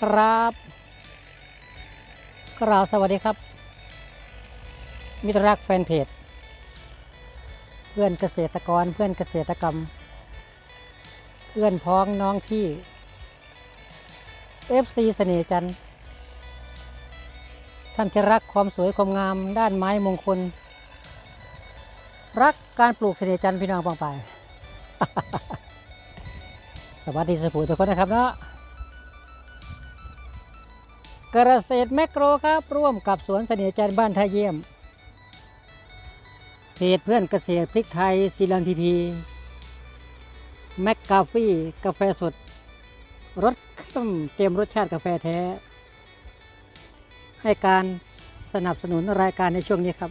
ครับกราบสวัสดีครับ มิตรรักแฟนเพจ เพื่อนเกษตรกรเพื่อนเกษตรกรรม เพื่อนพ้องน้องพี่ FC เสน่ห์จันทร์ท่านที่รักความสวยความงามด้านไม้มงคล รักการปลูกเสน่ห์จันทร์พี่น้องปองไป สวัสดีสปูทุกคนนะครับเนาะ เกษตรแมกโรครับ ร่วมกับสวนเสน่ห์จันบ้านท่าเยี่ยมเพจเพื่อนเกษตรพริกไทยซีลังทีพีแมกกาฟี่กาแฟสดรสเข้มเต็มรสชาติกาแฟแท้ ให้การสนับสนุนรายการในช่วงนี้ครับ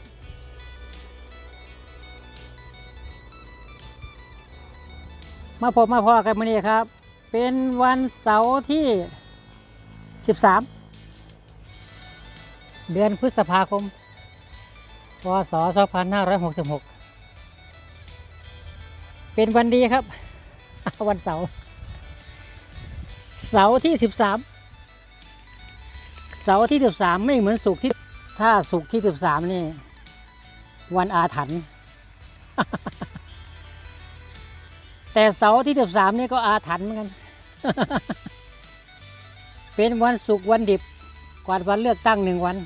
มาพบมาพอกันมื่อนี้ครับ เป็นวันเสาร์ที่ 13 เดือนพฤษภาคม พศ 2566 เป็นวันดีครับ วันเสาร์ เสาร์ที่ 13 เสาร์ที่ 13 ไม่เหมือนสุกที่ ถ้าสุกที่ 13 นี่ วันอาถรรพ์แต่เสาร์ที่ 13 นี่ก็อาถรรพ์เหมือนกัน เป็นวันศุกวันดิบกว่าวันเลือกตั้งหนึ่งวัน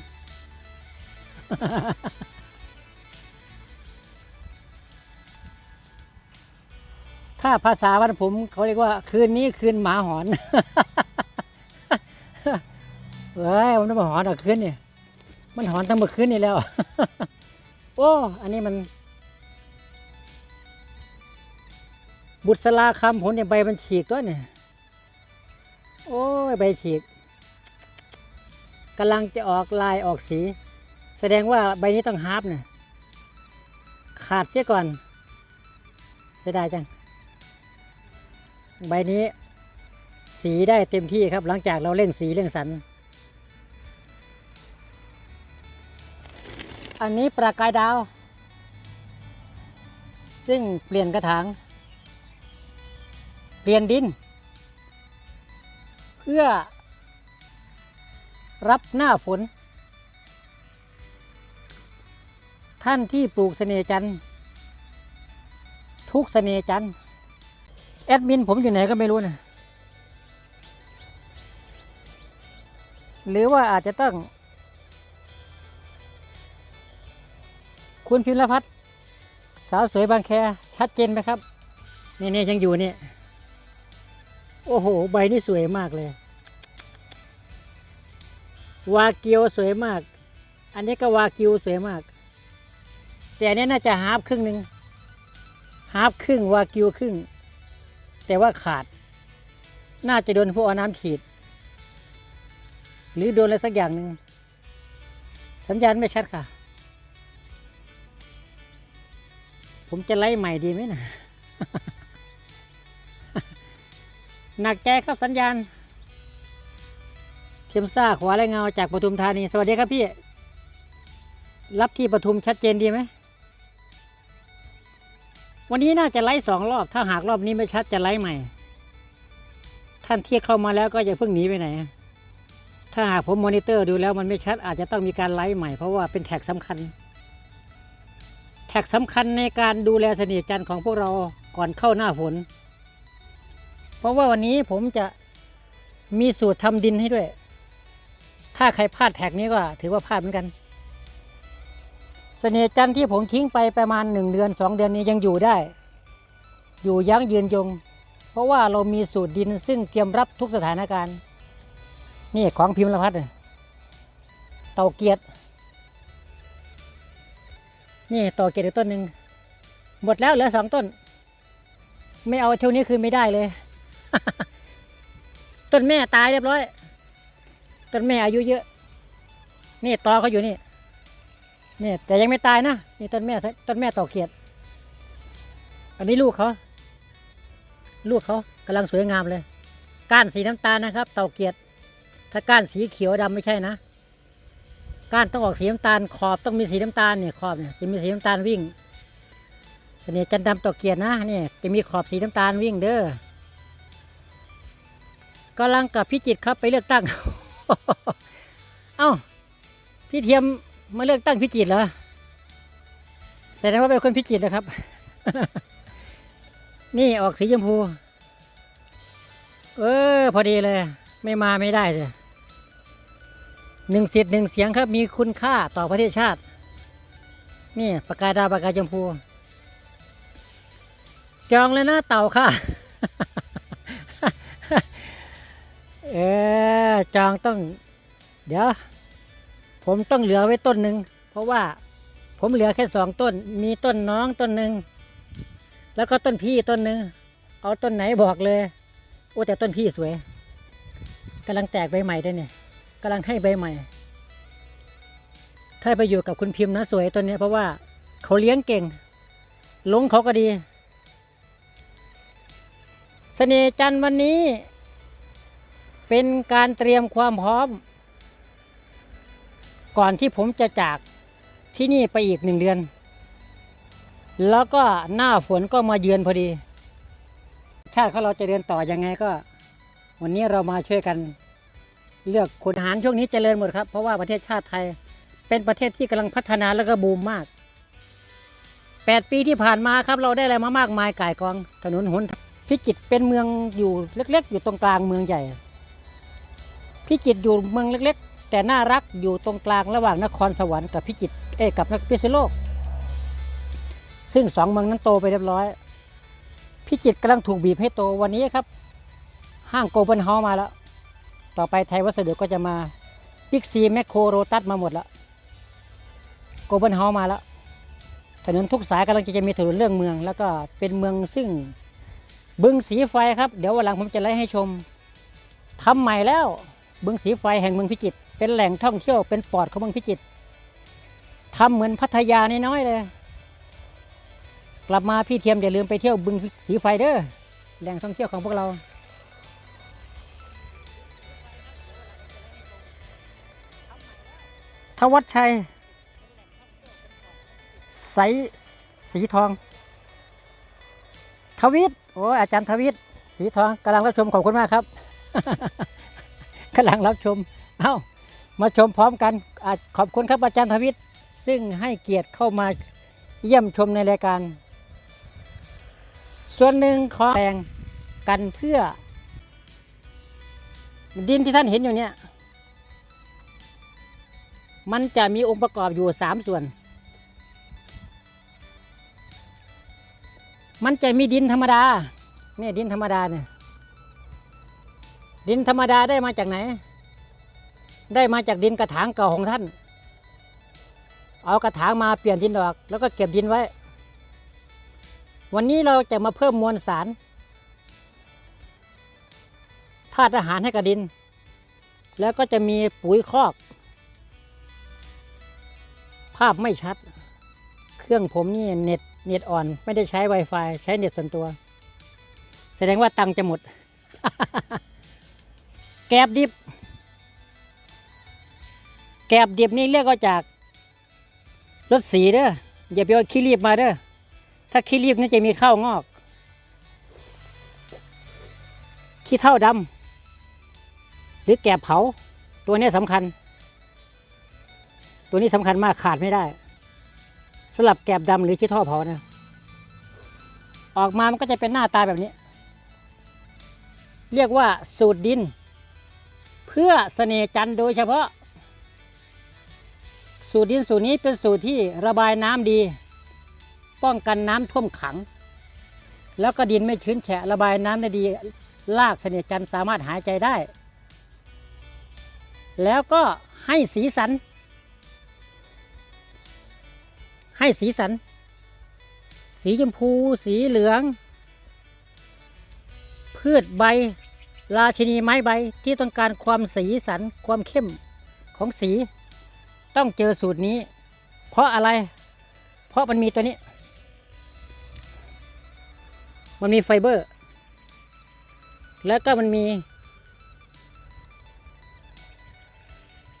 ถ้าภาษาวันผมเขาเรียกว่าคืนนี้คืนหมาหอน เอ้ยมันไม่มาหอนหรอกคืนนี่มันหอนตั้งเมื่อคืนนี่แล้ว โอ้ อันนี้มัน บุษราคำผลเนี่ยใบมันฉีกตัวเนี่ยโอ้ยใบฉีกกำลังจะออกลายออกสี แสดงว่าใบนี้ต้องฮาร์ปเนี่ยขาดเสียก่อน เสียดายจัง ใบนี้ สีได้เต็มที่ครับ หลังจากเราเล่นสีเล่นสัน อันนี้ประกายดาว ซึ่งเปลี่ยนกระถาง เปลี่ยนดิน เพื่อรับหน้าฝน ท่านที่ปลูกเสน่จันทุกเสน่จันแอดมินผมอยู่ไหนก็ไม่รู้นะหรือว่าอาจจะต้อง คุณพิมพ์พัฒน์สาวสวยบางแค ชัดเจนไหมครับ นี่นี่ยังอยู่เนี่ย โอ้โห ใบนี่สวยมากเลย วาเกิวสวยมาก อันนี้ก็วากิวสวยมาก แต่อันนี้น่าจะฮาร์ฟครึ่งหนึ่งฮาร์ฟครึ่งวากิวครึ่ง แต่ว่าขาด น่าจะโดนพวกเอาน้ำฉีด หรือโดนอะไรสักอย่างหนึ่งสัญญาณไม่ชัดค่ะ ผมจะไล่ใหม่ดีไหมนะหนักใจครับสัญญาณเข็มซ่าขวาและเงาจากปทุมธานี สวัสดีครับพี่ รับที่ปทุมชัดเจนดีไหม วันนี้น่าจะไลฟ์สองรอบ ถ้าหากรอบนี้ไม่ชัดจะไลฟ์ใหม่ ท่านที่เข้ามาแล้วก็อย่าเพิ่งหนีไปไหน ถ้าหากผมมอนิเตอร์ดูแล้วมันไม่ชัดอาจจะต้องมีการไลฟ์ใหม่เพราะว่าเป็นแท็กสำคัญ แท็กสำคัญในการดูแลเสน่ห์จันทร์ของพวกเราก่อนเข้าหน้าฝน เพราะว่าวันนี้ผมจะมีสูตรทำดินให้ด้วย ถ้าใครพลาดแท็กนี้ก็ถือว่าพลาดเหมือนกัน เสน่ห์จันทร์ที่ผมทิ้งไปประมาณหนึ่งเดือนสองเดือนนี้ยังอยู่ได้ อยู่ยั้งยืนยง เพราะว่าเรามีสูตรดินซึ่งเตรียมรับทุกสถานการณ์ นี่ของพิมพ์ละพัดเนี่ยตาเกียรตินี่ต่อเกียรติอีกต้นหนึ่งหมดแล้วเหลือสองต้น ไม่เอาเท่านี้คือไม่ได้เลย ต้นแม่ตายเรียบร้อย ต้นแม่อายุเยอะ นี่ตอเขาอยู่นี่ นี่แต่ยังไม่ตายนะนี่ต้นแม่ต้นแม่ต่อเกียรติอันนี้ลูกเขาลูกเขากำลังสวยงามเลย ก้านสีน้ำตาลนะครับ เต่าเกียรติถ้าก้านสีเขียวดำไม่ใช่นะ ก้านต้องออกสีน้ำตาลขอบต้องมีสีน้ำตาลเนี่ยขอบเนี่ยจะมีสีน้ำตาลวิ่งเสน่ห์จันทร์ดำต่อเกียรตินะเนี่ยจะมีขอบสีน้ำตาลวิ่งเด้อกำลังกับพิจิตครับไปเลือกตั้ง เอ้าพี่เทียม มาเลือกตั้งพิจิตรเหรอแสดงว่าเป็นคนพิจิตรนะครับ นี่ออกสีชมพู เออ พอดีเลย ไม่มาไม่ได้เลยหนึ่งสิทธิ์หนึ่งเสียงครับ มีคุณค่าต่อประเทศชาติ นี่ปากกาดาวปากกาชมพูจองเลยนะเต่าค่ะ เออจองต้อง เดี๋ยว ผมต้องเหลือไว้ต้นหนึ่งเพราะว่าผมเหลือแค่สองต้น มีต้นน้องต้นหนึ่งแล้วก็ต้นพี่ต้นหนึ่งเอาต้นไหนบอกเลย โอ้แต่ต้นพี่สวยกำลังแตกใบใหม่ด้วยเนี่ยกำลังให้ใบใหม่ ถ้าไปอยู่กับคุณพิมพ์นะสวยต้นนี้เพราะว่าเขาเลี้ยงเก่งลงเขาก็ดีเสน่ห์จันวันนี้ เป็นการเตรียมความพร้อม ก่อนที่ผมจะจากที่นี่ไปอีกหนึ่งเดือน แล้วก็หน้าฝนก็มาเยือนพอดี ชาติของเราจะเดินต่อยังไงก็ วันนี้เรามาช่วยกัน เลือกคนหารช่วงนี้เจริญหมดครับ เพราะว่าประเทศชาติไทย เป็นประเทศที่กำลังพัฒนาแล้วก็บูมมากแปดปีที่ผ่านมาครับเราได้อะไรมามากมายก่ายกอง ถนนหนพิจิตรเป็นเมืองอยู่เล็ก ๆ อยู่ตรงกลางเมืองใหญ่ พิจิตรอยู่เมืองเล็ก แต่น่ารักอยู่ตรงกลางระหว่างนครสวรรค์กับพิจิตรเอ้ยกับนครพิษณุโลก ซึ่งสองเมืองนั้นโตไปเรียบร้อย พิจิตรกำลังถูกบีบให้โตวันนี้ครับ ห้างโกลบอลเฮาส์มาแล้ว ต่อไปไทยวัสดุก็จะมาบิ๊กซีแมคโครโรตัสมาหมดแล้วโกลบอลเฮาส์มาแล้วถนนทุกสายกำลังจะมีถนนเรื่องเมือง แล้วก็เป็นเมืองซึ่งบึงสีไฟครับ เดี๋ยววันหลังผมจะไล่ให้ชมทำใหม่แล้วบึงสีไฟแห่งเมืองพิจิตร เป็นแหล่งท่องเที่ยวเป็นปอดของเมืองพิจิตรทำเหมือนพัทยาน้อยๆเลย กลับมาพี่เทียมอย่าลืมไปเที่ยวบึงสีไฟเด้อแหล่งท่องเที่ยวของพวกเรา ทวัดชัยใสสีทอง ทวิตโอ้อาจารย์ทวิตสีทองกำลังรับชมขอบคุณมากครับกำลังรับชม เอ้า มาชมพร้อมกันอขอบคุณครับอาจารย์ทวิตซึ่งให้เกียรติเข้ามาเยี่ยมชมในรายการ ส่วนหนึ่งขอแปลงกันเพื่อ ดินที่ท่านเห็นอยู่เนี่ย มันจะมีองค์ประกอบอยู่สามส่วน มันจะมีดินธรรมดาเนี่ยดินธรรมดาเนี่ยดินธรรมดาได้มาจากไหน ได้มาจากดินกระถางเก่าของท่าน เอากระถางมาเปลี่ยนดินออก แล้วก็เก็บดินไว้ วันนี้เราจะมาเพิ่มมวลสารธาตุอาหารให้กับดิน แล้วก็จะมีปุ๋ยคอก ภาพไม่ชัด เครื่องผมนี่เน็ตเน็ตอ่อน ไม่ได้ใช้ Wi-Fi ใช้เน็ตส่วนตัว แสดงว่าตังจะหมด แกบดิบ แกบดิบนี่เรียกว่าจากรถสีเด้ออย่าไปเอาขี้รีบมาเด้อถ้าขี้รีบนี่จะมีข้าวงอก ขี้เท่าดำหรือแกบเผา ตัวนี้สำคัญ ตัวนี้สำคัญมากขาดไม่ได้สำหรับแกบดำหรือขี้ท่อเผานะออกมามันก็จะเป็นหน้าตาแบบนี้ เรียกว่าสูตรดิน เพื่อเสน่จันโดยเฉพาะ สูตรดินสูตรนี้เป็นสูตรที่ระบายน้ำดี ป้องกันน้ำท่วมขัง แล้วก็ดินไม่ชื้นแฉะระบายน้ำได้ดีรากเสน่จันสามารถหายใจได้ แล้วก็ให้สีสัน ให้สีสัน สีชมพูสีเหลือง พืชใบ ราชินีไม้ใบที่ต้องการความสีสันความเข้มของสี ต้องเจอสูตรนี้ เพราะอะไร เพราะมันมีตัวนี้ มันมีไฟเบอร์ แล้วก็มันมี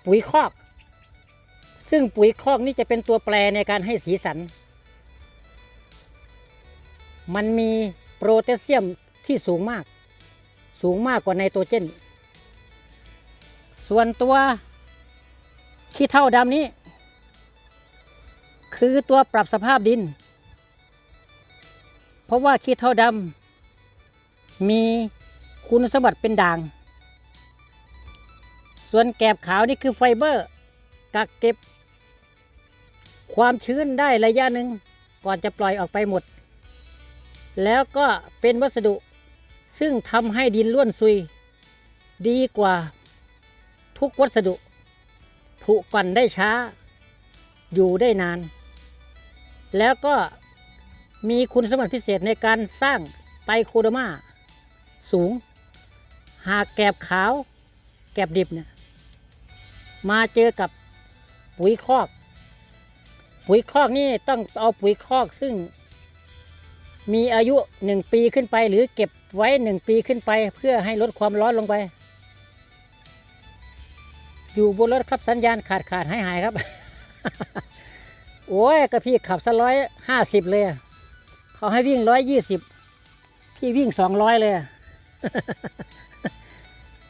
ปุ๋ยคอก ซึ่งปุ๋ยคอกนี่จะเป็นตัวแปรในการให้สีสัน มันมีโพแทสเซียมที่สูงมาก สูงมากกว่าไนโตรเจน ส่วนตัว ขี้เท่าดำนี้ คือตัวปรับสภาพดิน เพราะว่าขี้เท่าดำมีคุณสมบัติเป็นด่าง ส่วนแกบขาวนี่คือไฟเบอร์ กักเก็บ ความชื้นได้ระยะหนึ่งก่อนจะปล่อยออกไปหมด แล้วก็เป็นวัสดุซึ่งทำให้ดินล้วนซุย ดีกว่าทุกวัสดุ ผุก่อนได้ช้า อยู่ได้นาน แล้วก็มีคุณสมบัติพิเศษในการสร้างไตโคโดมาสูง หากแกบขาว แกบดิบเนี่ยมาเจอกับปุ๋ยคอก ปุ๋ยคอกนี่ต้องเอาปุ๋ยคอกซึ่ง มีอายุหนึ่งปีขึ้นไป หรือเก็บไว้หนึ่งปีขึ้นไป เพื่อให้ลดความร้อนลงไป อยู่บนรถครับสัญญาณขาดขาดหายหายครับ โอ้ยก็พี่ขับสักร้อยห้าสิบเลยเขาให้วิ่งร้อยยี่สิบพี่วิ่งสองร้อยเลย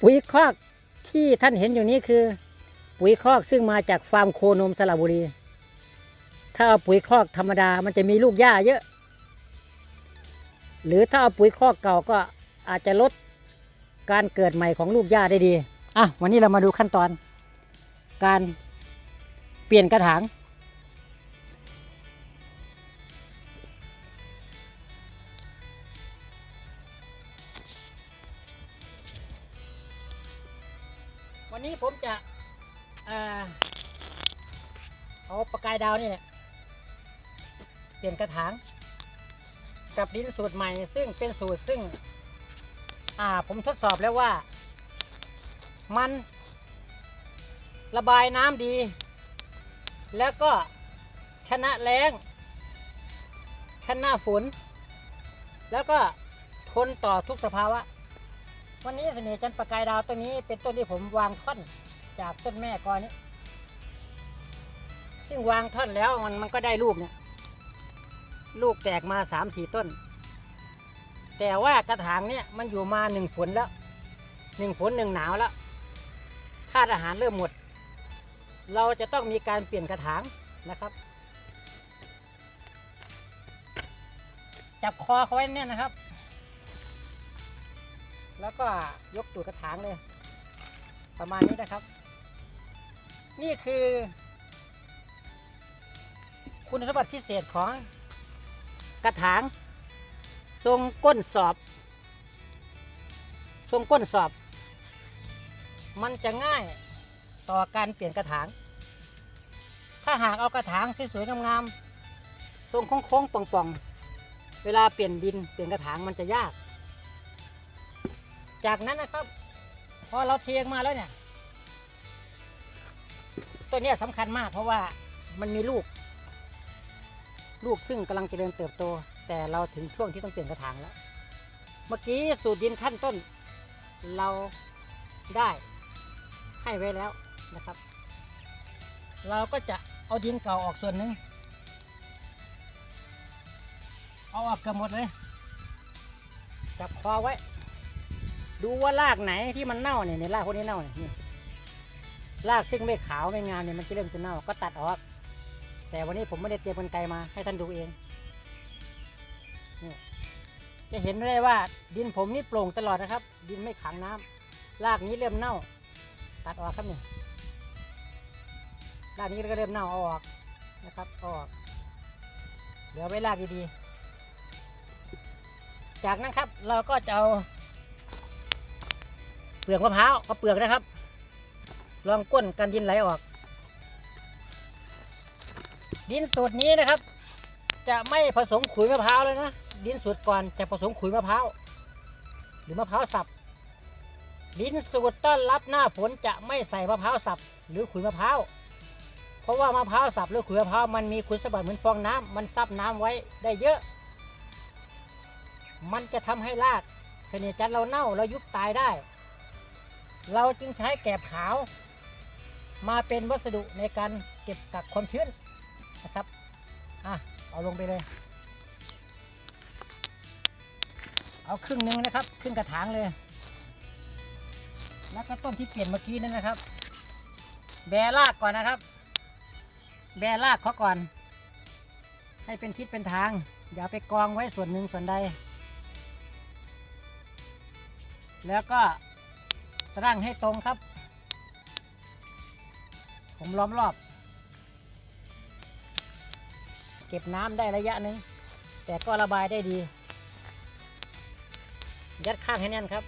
ปุ๋ยคอกที่ท่านเห็นอยู่นี้คือ ปุ๋ยคอกซึ่งมาจากฟาร์มโคนมสระบุรี ถ้าเอาปุ๋ยคอกธรรมดามันจะมีลูกหญ้าเยอะ หรือถ้าเอาปุ๋ยคอกเก่าก็อาจจะลดการเกิดใหม่ของลูกหญ้าได้ดี อะวันนี้เรามาดูขั้นตอน การเปลี่ยนกระถาง วันนี้ผมจะเอาปากกายดาวนี่แหละเปลี่ยนกระถาง กับดินสูตรใหม่ ซึ่งเป็นสูตรซึ่ง อ่าผมทดสอบแล้วว่า มันระบายน้ำดี แล้วก็ชนะแรงชนะฝน แล้วก็ทนต่อทุกสภาวะ วันนี้เสน่ห์จันประกายดาวต้นนี้เป็นต้นที่ผมวางท่อนจากต้นแม่กอนี้ ซึ่งวางท่อนแล้วมันมันก็ได้ลูกเนี่ย ลูกแตกมาสามสี่ต้น แต่ว่ากระถางเนี่ยมันอยู่มาหนึ่งฝนแล้วหนึ่งฝนหนึ่งหนาวแล้ว ธาตุอาหารเริ่มหมด เราจะต้องมีการเปลี่ยนกระถางนะครับจับคอเขาไว้เนี่ยนะครับ แล้วก็ยกตูดกระถางเลย ประมาณนี้นะครับ นี่คือ คุณสมบัติพิเศษของกระถาง ทรงก้นสอบ ทรงก้นสอบ มันจะง่ายต่อการเปลี่ยนกระถาง ถ้าหากเอากระถางสวยๆงามๆทรงโค้งๆป่องๆ เวลาเปลี่ยนดินเปลี่ยนกระถางมันจะยาก จากนั้นนะครับ พอเราเทียงมาแล้วเนี่ย ตัวนี้สำคัญมากเพราะว่ามันมีลูก ลูกซึ่งกำลังเจริญเติบโต แต่เราถึงช่วงที่ต้องเปลี่ยนกระถางแล้ว เมื่อกี้สูตรดินขั้นต้นเราได้ ให้ไว้แล้วนะครับ เราก็จะเอาดินเก่าออกส่วนหนึ่งเอาออกเกือบหมดเลย จับคอไว้ ดูว่ารากไหนที่มันเน่าเนี่ยในรากพวกนี้เน่าเนี่ยรากซึ่งไม่ขาวไม่งามเนี่ยมันจะเริ่มจะเน่าก็ตัดออก แต่วันนี้ผมไม่ได้เตรียมกรรไกมาให้ท่านดูเองนี่จะเห็นได้ว่าดินผมนี่โปร่งตลอดนะครับ ดินไม่ขังน้ำรากนี้เริ่มเน่า ตัดออกครับเนี่ยรากนี้ก็เริ่มเน่าออกนะครับออกเหลือไว้รากดีๆ จากนั้นครับเราก็จะเอาเปลือกมะพร้าวเอาเปลือกนะครับ ลองก้นกันดินไหลออก ดินสูตรนี้นะครับ จะไม่ผสมขุยมะพร้าวเลยนะ ดินสูตรก่อนจะผสมขุยมะพร้าวหรือมะพร้าวสับ ดินสูตรต้อนรับหน้าฝนจะไม่ใส่มะพร้าวสับหรือขุยมะพร้าว เพราะว่ามะพร้าวสับหรือขุยมะพร้าวมันมีคุณสมบัติเหมือนฟองน้ำมันซับน้ำไว้ได้เยอะ มันจะทำให้รากเสน่จันเราเน่าเรายุบตายได้ เราจึงใช้แกบขาว มาเป็นวัสดุในการเก็บกักความชื้นนะครับ อะ เอาลงไปเลย เอาครึ่งหนึ่งนะครับ ครึ่งกระถางเลย แล้วก็ต้นที่เปลี่ยนเมื่อกี้นั่นนะครับ แบรากก่อนนะครับ แบรากเขาก่อน ให้เป็นทิศเป็นทางอย่าไปกองไว้ส่วนหนึ่งส่วนใด แล้วก็ตั้งให้ตรงครับ ผมล้อมรอบ เก็บน้ำได้ระยะหนึ่งแต่ก็ระบายได้ดี ยัดข้างให้แน่นครับ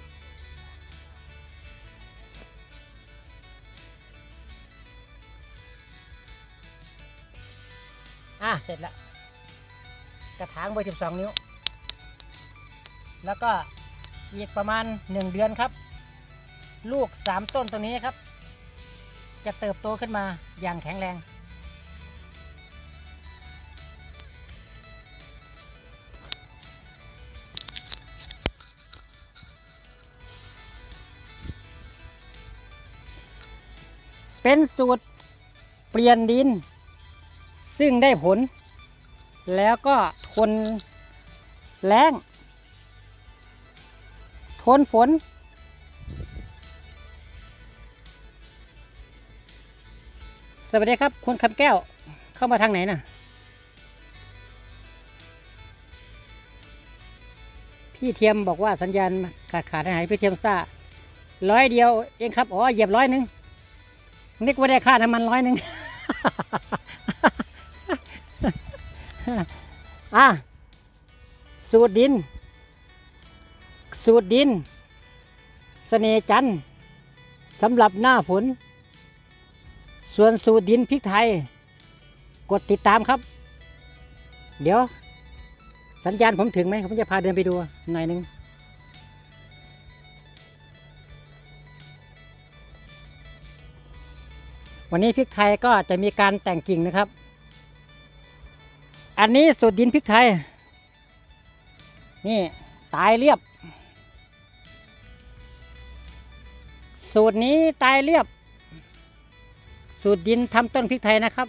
ะเสร็จแล้ว กระถางเบอร์12นิ้ว แล้วก็อีกประมาณ1เดือนครับ ลูก3ต้นตรงนี้ครับ จะเติบโตขึ้นมาอย่างแข็งแรง เป็นสูตรเปลี่ยนดิน ซึ่งได้ผล แล้วก็ทนแรงทนฝน สวัสดีครับ คุณคำแก้วเข้ามาทางไหนน่ะ พี่เทียมบอกว่าสัญญาณขาดขาดหายพี่เทียมซ่าร้อยเดียวเองครับ อ๋อเหยียบร้อยหนึ่งนึกว่าได้ค่าน้ำมันร้อยหนึ่ง อะสูตรดิน สูตรดินเสน่ห์จันสำหรับหน้าฝน ส่วนสูตรดินพริกไทย กดติดตามครับ เดี๋ยว สัญญาณผมถึงไหมผมจะพาเดินไปดูหน่อยนึงวันนี้พริกไทยก็จะมีการแต่งกิ่งนะครับ อันนี้สูตรดินพริกไทย นี่ตายเรียบ สูตรนี้ตายเรียบ สูตรดินทำต้นพริกไทยนะครับ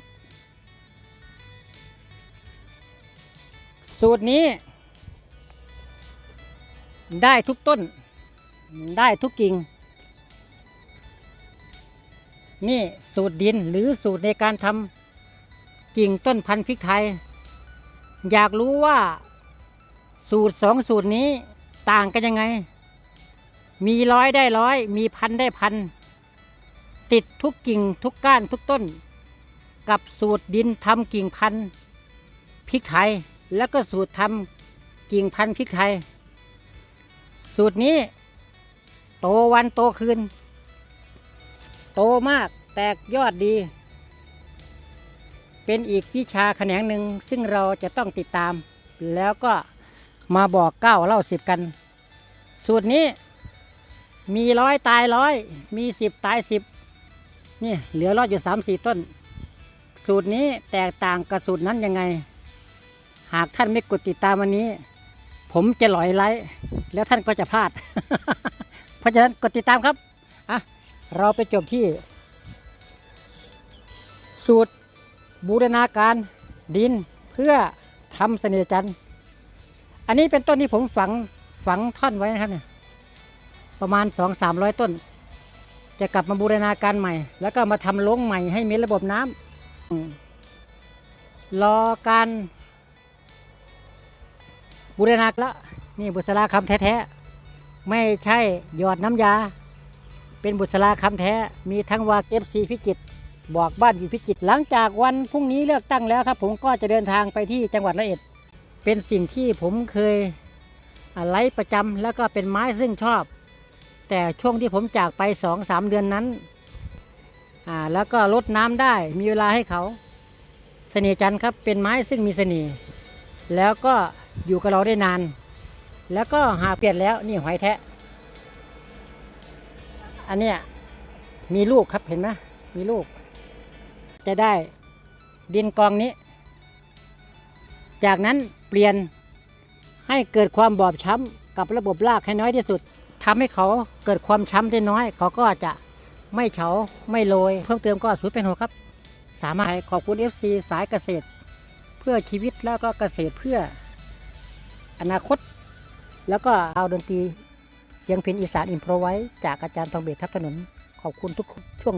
สูตรนี้ ได้ทุกต้น ได้ทุกกิ่ง นี่สูตรดินหรือสูตรในการทำกิ่งต้นพันธุ์พริกไทย อยากรู้ว่า สูตรสองสูตรนี้ต่างกันยังไง มีร้อยได้ร้อย มีพันได้พัน ติดทุกกิ่งทุกก้านทุกต้น กับสูตรดินทำกิ่งพันพริกไทย แล้วก็สูตรทำกิ่งพันพริกไทย สูตรนี้ โตวันโตคืน โตมากแตกยอดดี เป็นอีกวิชาแขนงหนึ่งซึ่งเราจะต้องติดตาม แล้วก็มาบอกเก้าเล่าสิบกัน สูตรนี้มีร้อยตายร้อยมีสิบตายสิบนี่เหลือรอดอยู่สามสี่ต้น สูตรนี้แตกต่างกับสูตรนั้นยังไง หากท่านไม่กดติดตามวันนี้ ผมจะหลอยไลค์แล้วท่านก็จะพลาด เพราะฉะนั้นกดติดตามครับอะเราไปจบที่ สูตร บูรณาการดินเพื่อทำเสน่ห์จันทร์อันนี้เป็นต้นที่ผมฝังฝังท่อนไว้นะครับเนี่ยประมาณสองสามร้อยต้น จะกลับมาบูรณาการใหม่ แล้วก็มาทำลงใหม่ให้มีระบบน้ำอืมรอการบูรณาละนี่บุษราคำแท้ๆไม่ใช่หยอดน้ำยา เป็นบุษราคำแท้มีทั้งวากเอฟซีพิจิตร บอกบ้านอยู่พิจิตรหลังจากวันพรุ่งนี้เลือกตั้งแล้วครับ ผมก็จะเดินทางไปที่จังหวัดระเอ็ด เป็นสิ่งที่ผมเคยอ่าไลฟ์ประจำแล้วก็เป็นไม้ซึ่งชอบ แต่ช่วงที่ผมจากไปสองสามเดือนนั้นอ่าแล้วก็ลดน้ำได้มีเวลาให้เขาเสน่ห์จันทร์ครับเป็นไม้ซึ่งมีเสน่ห์แล้วก็อยู่กับเราได้นาน แล้วก็หาเปลี่ยนแล้วนี่หอยแทะ อันเนี้ยมีลูกครับเห็นไหมมีลูก จะได้ดินกองนี้ จากนั้นเปลี่ยนให้เกิดความบอบช้ำกับระบบรากให้น้อยที่สุดทำให้เขาเกิดความช้ำได้น้อย เขาก็จะไม่เฉาไม่โรยเพิ่มเติมก็สูตรเป็นหัวครับ สามารถขอบคุณ FC สายเกษตร เพื่อชีวิตแล้วก็เกษตรเพื่ออนาคต แล้วก็เอาดนตรีเสียงเพลงอีสานอินโพรไว้ จากอาจารย์ทองเบศทับถนนขอบคุณทุกช่วง